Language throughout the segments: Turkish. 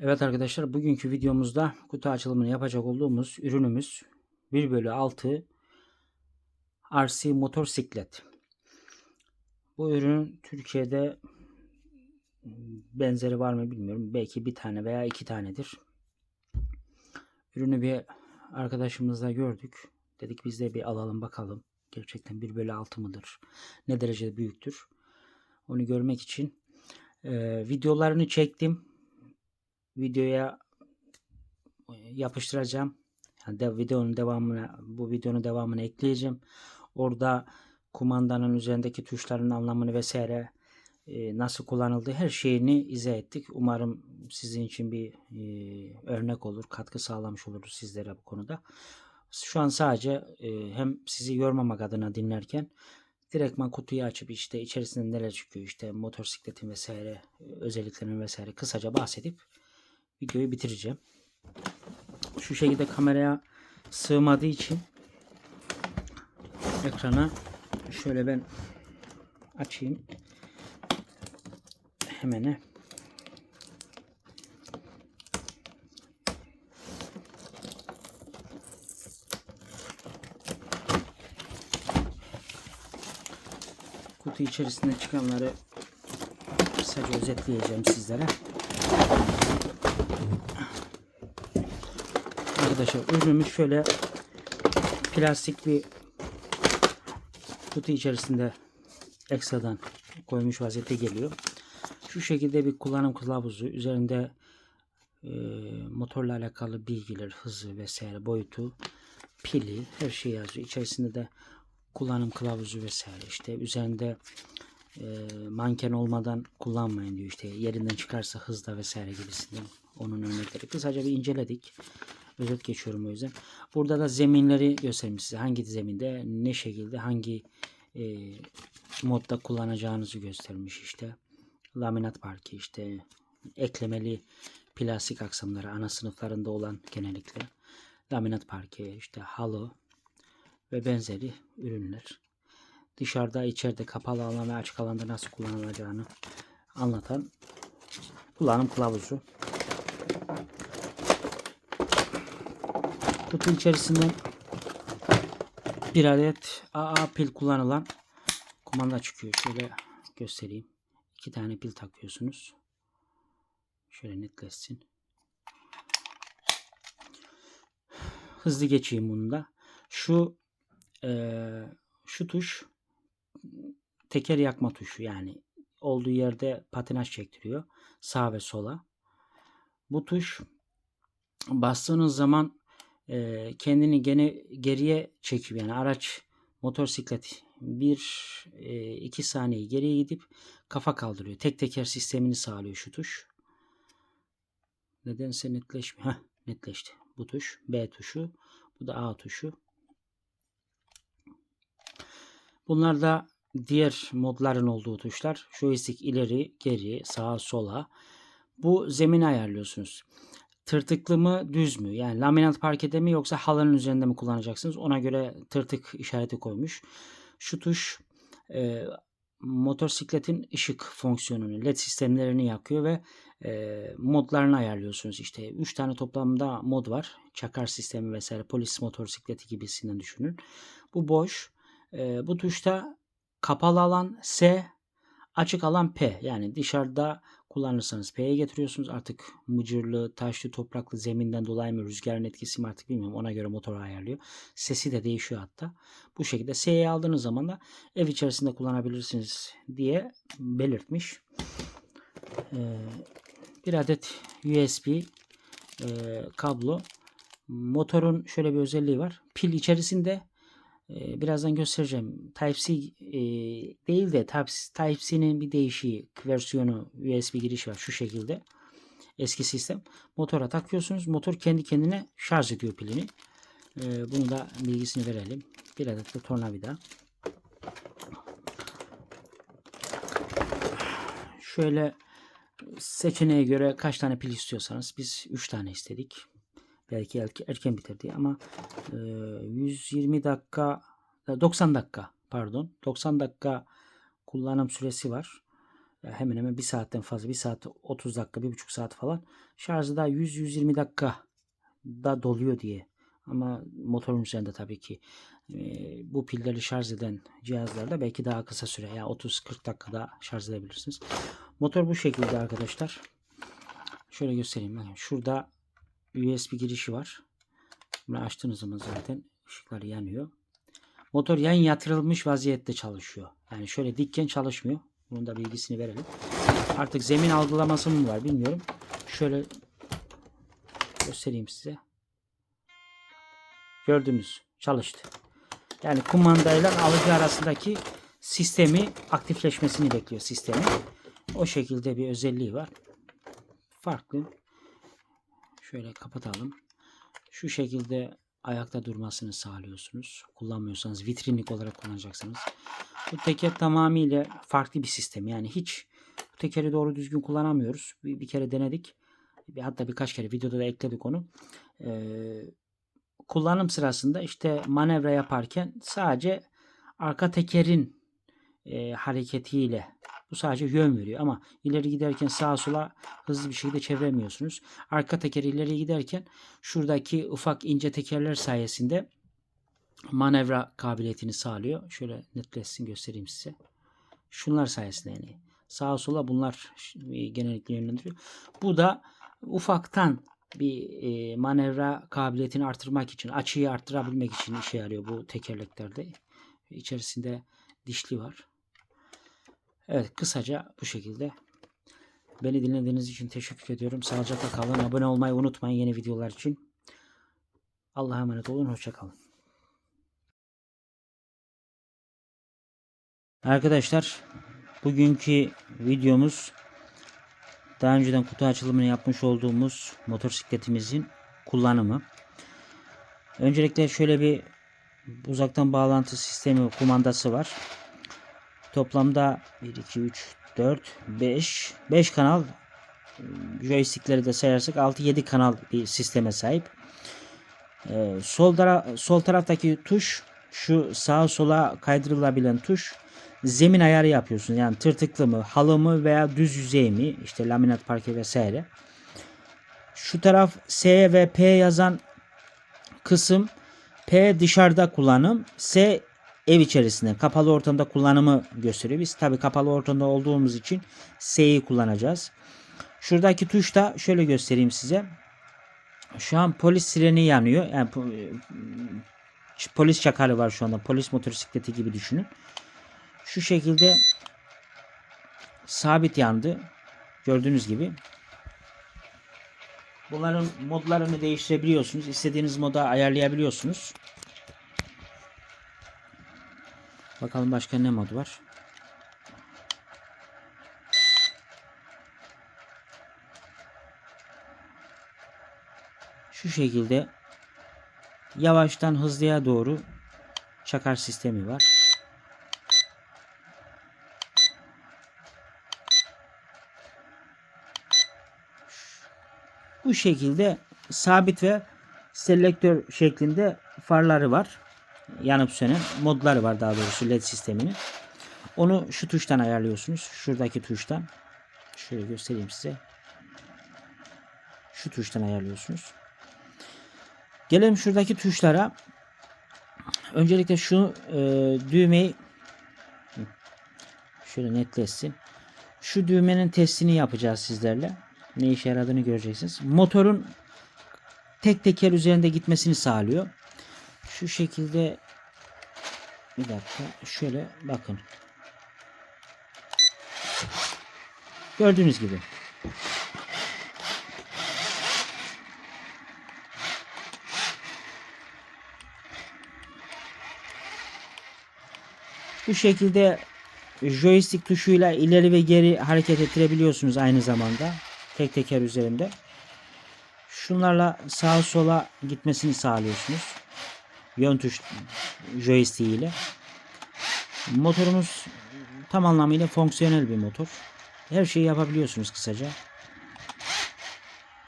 Evet arkadaşlar bugünkü videomuzda kutu açılımını yapacak olduğumuz ürünümüz 1 bölü 6 RC motosiklet. Bu ürünün Türkiye'de benzeri var mı bilmiyorum. Belki bir tane veya iki tanedir. Ürünü bir arkadaşımızla gördük. Dedik biz de bir alalım bakalım. Gerçekten 1 bölü 6 mıdır? Ne derece büyüktür? Onu görmek için e, videolarını çektim videoya e, yapıştıracağım. Yani de, videonun devamını bu videonun devamını ekleyeceğim. Orada kumandanın üzerindeki tuşların anlamını vesaire e, nasıl kullanıldığı her şeyini izah ettik. Umarım sizin için bir e, örnek olur, katkı sağlamış oluruz sizlere bu konuda. Şu an sadece e, hem sizi yormamak adına dinlerken direktman kutuyu açıp işte içerisinde neler çıkıyor işte motosikletin vesaire özelliklerinin vesaire kısaca bahsedip videoyu bitireceğim. Şu şekilde kameraya sığmadığı için ekrana şöyle ben açayım. Hemen kutu içerisinde çıkanları kısaca özetleyeceğim sizlere. Arkadaşlar ürünümüz şöyle plastik bir kutu içerisinde ekstradan koymuş vaziyette geliyor. Şu şekilde bir kullanım kılavuzu üzerinde e, motorla alakalı bilgiler, hızı vesaire, boyutu, pili her şey yazıyor. İçerisinde de kullanım kılavuzu vesaire işte üzerinde e, manken olmadan kullanmayın diyor işte yerinden çıkarsa hızda vesaire gibisinden onun örnekleri. Kısaca bir inceledik. Özet geçiyorum o yüzden. Burada da zeminleri göstermiş size. Hangi zeminde ne şekilde hangi e, modda kullanacağınızı göstermiş işte. Laminat parke işte eklemeli plastik aksamları ana sınıflarında olan genellikle. Laminat parke işte halı ve benzeri ürünler. Dışarıda içeride kapalı alan ve açık alanda nasıl kullanılacağını anlatan kullanım kılavuzu. Kutu içerisinden bir adet AA pil kullanılan kumanda çıkıyor. Şöyle göstereyim. İki tane pil takıyorsunuz. Şöyle netleşsin. Hızlı geçeyim bunu da. Şu e, şu tuş teker yakma tuşu yani olduğu yerde patinaj çektiriyor. Sağ ve sola. Bu tuş bastığınız zaman e, kendini gene geriye çekiyor. Yani araç motosiklet bir e, iki saniye geriye gidip kafa kaldırıyor. Tek teker sistemini sağlıyor şu tuş. Nedense netleşmiyor. Heh, netleşti. Bu tuş B tuşu. Bu da A tuşu. Bunlar da diğer modların olduğu tuşlar. Joystick ileri, geri, sağa, sola. Bu zemini ayarlıyorsunuz tırtıklı mı düz mü? Yani laminat parkede mi yoksa halının üzerinde mi kullanacaksınız? Ona göre tırtık işareti koymuş. Şu tuş e, motosikletin ışık fonksiyonunu, led sistemlerini yakıyor ve e, modlarını ayarlıyorsunuz. İşte 3 tane toplamda mod var. Çakar sistemi vesaire polis motosikleti gibisinden düşünün. Bu boş. E, bu tuşta kapalı alan S, açık alan P. Yani dışarıda kullanırsanız P'ye getiriyorsunuz. Artık mıcırlı, taşlı, topraklı zeminden dolayı mı rüzgarın etkisi mi artık bilmiyorum. Ona göre motor ayarlıyor. Sesi de değişiyor hatta. Bu şekilde S'ye aldığınız zaman da ev içerisinde kullanabilirsiniz diye belirtmiş. Ee, bir adet USB e, kablo. Motorun şöyle bir özelliği var. Pil içerisinde birazdan göstereceğim. Type-C e, değil de Type-C'nin bir değişik versiyonu USB giriş var şu şekilde. Eski sistem. Motora takıyorsunuz. Motor kendi kendine şarj ediyor pilini. Ee, bunu da bilgisini verelim. Bir adet de tornavida. Şöyle seçeneğe göre kaç tane pil istiyorsanız biz 3 tane istedik. Belki erken bitirdi ama 120 dakika 90 dakika pardon 90 dakika kullanım süresi var. Ya hemen hemen bir saatten fazla. Bir saat 30 dakika, bir buçuk saat falan. Şarjı da 100-120 dakika da doluyor diye. Ama motorun üzerinde tabii ki e, bu pilleri şarj eden cihazlarda belki daha kısa süre ya 30-40 dakikada şarj edebilirsiniz. Motor bu şekilde arkadaşlar. Şöyle göstereyim. Şurada USB girişi var. Bunu açtığınız zaman zaten ışıklar yanıyor. Motor yan yatırılmış vaziyette çalışıyor. Yani şöyle dikken çalışmıyor. Bunun da bilgisini verelim. Artık zemin algılaması mı var bilmiyorum. Şöyle göstereyim size. Gördünüz. Çalıştı. Yani kumandayla alıcı arasındaki sistemi aktifleşmesini bekliyor sistemi. O şekilde bir özelliği var. Farklı. Şöyle kapatalım. Şu şekilde ayakta durmasını sağlıyorsunuz. Kullanmıyorsanız vitrinlik olarak kullanacaksınız. Bu teker tamamıyla farklı bir sistem. Yani hiç bu tekeri doğru düzgün kullanamıyoruz. Bir, bir kere denedik. Bir- Hatta birkaç kere videoda da ekledik onu. Ee, kullanım sırasında işte manevra yaparken sadece arka tekerin e, hareketiyle bu sadece yön veriyor ama ileri giderken sağa sola hızlı bir şekilde çeviremiyorsunuz. Arka teker ileri giderken şuradaki ufak ince tekerler sayesinde manevra kabiliyetini sağlıyor. Şöyle netleşsin göstereyim size. Şunlar sayesinde yani sağa sola bunlar genellikle yönlendiriyor. Bu da ufaktan bir e, manevra kabiliyetini artırmak için, açıyı arttırabilmek için işe yarıyor bu tekerleklerde. İçerisinde dişli var. Evet kısaca bu şekilde. Beni dinlediğiniz için teşekkür ediyorum. Sağlıcakla kalın. Abone olmayı unutmayın yeni videolar için. Allah'a emanet olun. Hoşçakalın. Arkadaşlar bugünkü videomuz daha önceden kutu açılımını yapmış olduğumuz motosikletimizin kullanımı. Öncelikle şöyle bir uzaktan bağlantı sistemi kumandası var. Toplamda 1, 2, 3, 4, 5, 5 kanal joystickleri de sayarsak 6-7 kanal bir sisteme sahip. Ee, sol, tara- sol taraftaki tuş şu sağa sola kaydırılabilen tuş zemin ayarı yapıyorsunuz. Yani tırtıklı mı, halı mı veya düz yüzey mi? İşte laminat parke vesaire. Şu taraf S ve P yazan kısım P dışarıda kullanım, S ev içerisinde kapalı ortamda kullanımı gösteriyor. Biz tabi kapalı ortamda olduğumuz için S'yi kullanacağız. Şuradaki tuş da şöyle göstereyim size. Şu an polis sireni yanıyor. Yani e, polis çakarı var şu anda. Polis motosikleti gibi düşünün. Şu şekilde sabit yandı. Gördüğünüz gibi. Bunların modlarını değiştirebiliyorsunuz. İstediğiniz moda ayarlayabiliyorsunuz. Bakalım başka ne mod var. Şu şekilde yavaştan hızlıya doğru çakar sistemi var. Bu şekilde sabit ve selektör şeklinde farları var. Yanıp sönen modları var daha doğrusu led sisteminin. Onu şu tuştan ayarlıyorsunuz. Şuradaki tuştan. Şöyle göstereyim size. Şu tuştan ayarlıyorsunuz. Gelelim şuradaki tuşlara. Öncelikle şu e, düğmeyi şöyle netleşsin. Şu düğmenin testini yapacağız sizlerle. Ne işe yaradığını göreceksiniz. Motorun tek teker üzerinde gitmesini sağlıyor. Şu şekilde bir dakika şöyle bakın. Gördüğünüz gibi. Bu şekilde joystick tuşuyla ileri ve geri hareket ettirebiliyorsunuz aynı zamanda. Tek teker üzerinde. Şunlarla sağa sola gitmesini sağlıyorsunuz. Yön tuş joystick ile. Motorumuz tam anlamıyla fonksiyonel bir motor. Her şeyi yapabiliyorsunuz kısaca.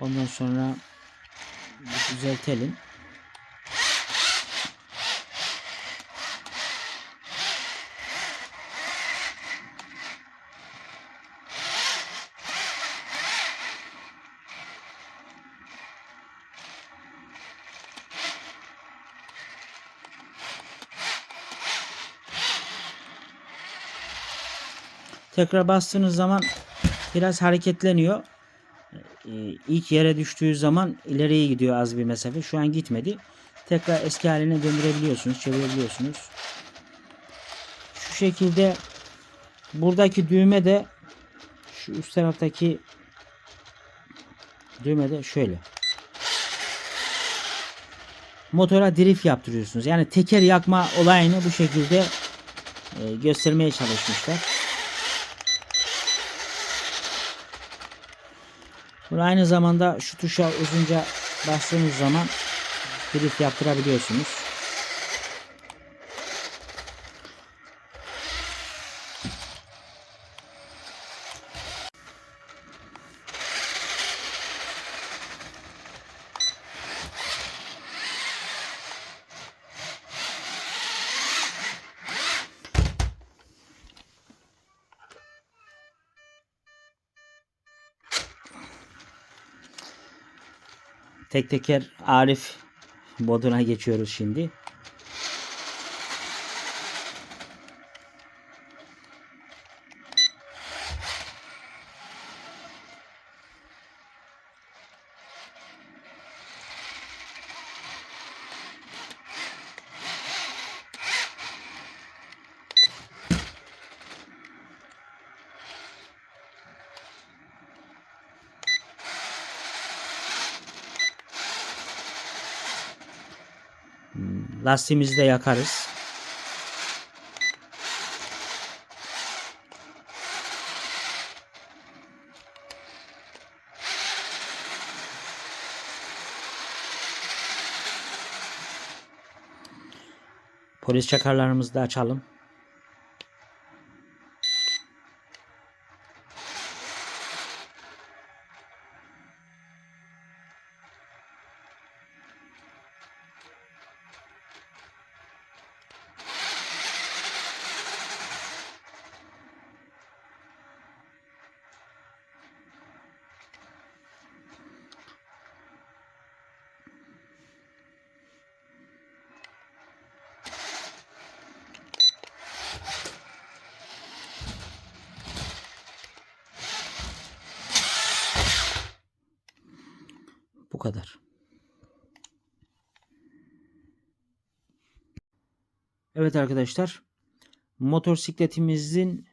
Ondan sonra düzeltelim. Tekrar bastığınız zaman biraz hareketleniyor. Ee, ilk yere düştüğü zaman ileriye gidiyor az bir mesafe. Şu an gitmedi. Tekrar eski haline döndürebiliyorsunuz, çevirebiliyorsunuz. Şu şekilde buradaki düğme de şu üst taraftaki düğme de şöyle. Motora drift yaptırıyorsunuz. Yani teker yakma olayını bu şekilde e, göstermeye çalışmışlar. Bunu aynı zamanda şu tuşa uzunca bastığınız zaman drift yaptırabiliyorsunuz. Tek teker Arif moduna geçiyoruz şimdi. Lastiğimizi de yakarız. Polis çakarlarımızı da açalım. Kadar. Evet arkadaşlar. Motosikletimizin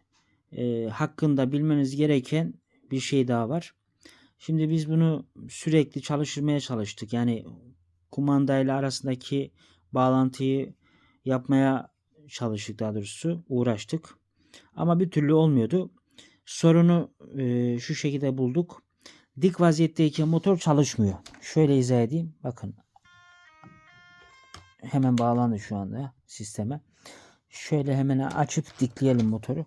e, hakkında bilmeniz gereken bir şey daha var. Şimdi biz bunu sürekli çalıştırmaya çalıştık. Yani kumandayla arasındaki bağlantıyı yapmaya çalıştık daha doğrusu. Uğraştık. Ama bir türlü olmuyordu. Sorunu e, şu şekilde bulduk. Dik vaziyetteyken motor çalışmıyor. Şöyle izah edeyim. Bakın. Hemen bağlandı şu anda sisteme. Şöyle hemen açıp dikleyelim motoru.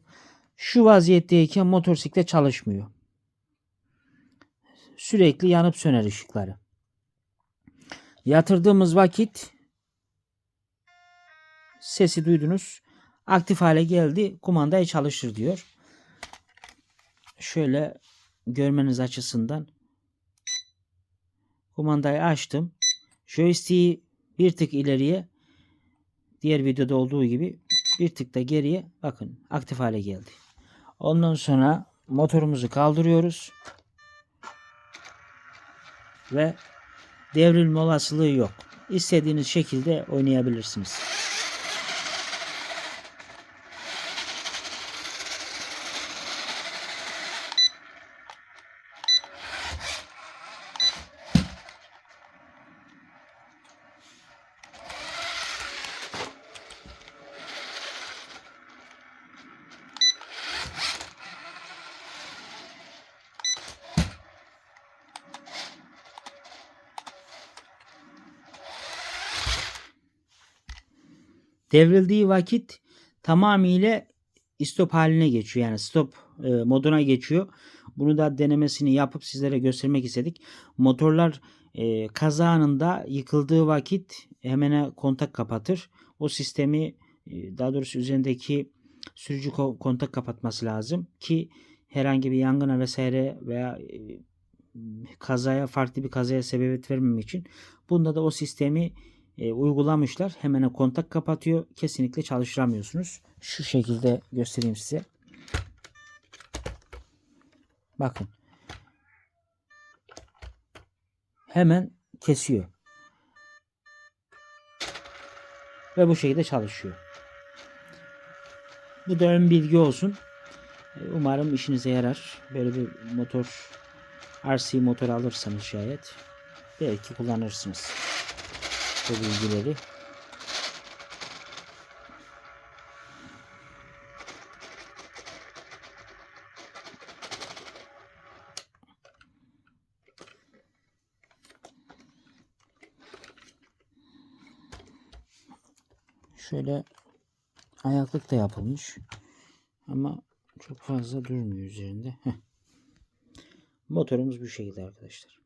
Şu vaziyetteyken motosiklet çalışmıyor. Sürekli yanıp söner ışıkları. Yatırdığımız vakit sesi duydunuz. Aktif hale geldi. Kumandayı çalıştır diyor. Şöyle görmeniz açısından kumandayı açtım. Joystick'i bir tık ileriye diğer videoda olduğu gibi bir tık da geriye bakın aktif hale geldi. Ondan sonra motorumuzu kaldırıyoruz. Ve devrilme olasılığı yok. İstediğiniz şekilde oynayabilirsiniz. Devrildiği vakit tamamıyla stop haline geçiyor. Yani stop e, moduna geçiyor. Bunu da denemesini yapıp sizlere göstermek istedik. Motorlar e, kaza anında yıkıldığı vakit hemen kontak kapatır. O sistemi e, daha doğrusu üzerindeki sürücü ko- kontak kapatması lazım ki herhangi bir yangına vesaire veya e, kazaya farklı bir kazaya sebebiyet vermemek için bunda da o sistemi e, uygulamışlar. Hemen kontak kapatıyor. Kesinlikle çalıştıramıyorsunuz. Şu şekilde göstereyim size. Bakın. Hemen kesiyor. Ve bu şekilde çalışıyor. Bu da ön bilgi olsun. E, Umarım işinize yarar. Böyle bir motor RC motor alırsanız şayet belki kullanırsınız bu bilgileri. Şöyle ayaklık da yapılmış. Ama çok fazla durmuyor üzerinde. Heh. Motorumuz bu şekilde arkadaşlar.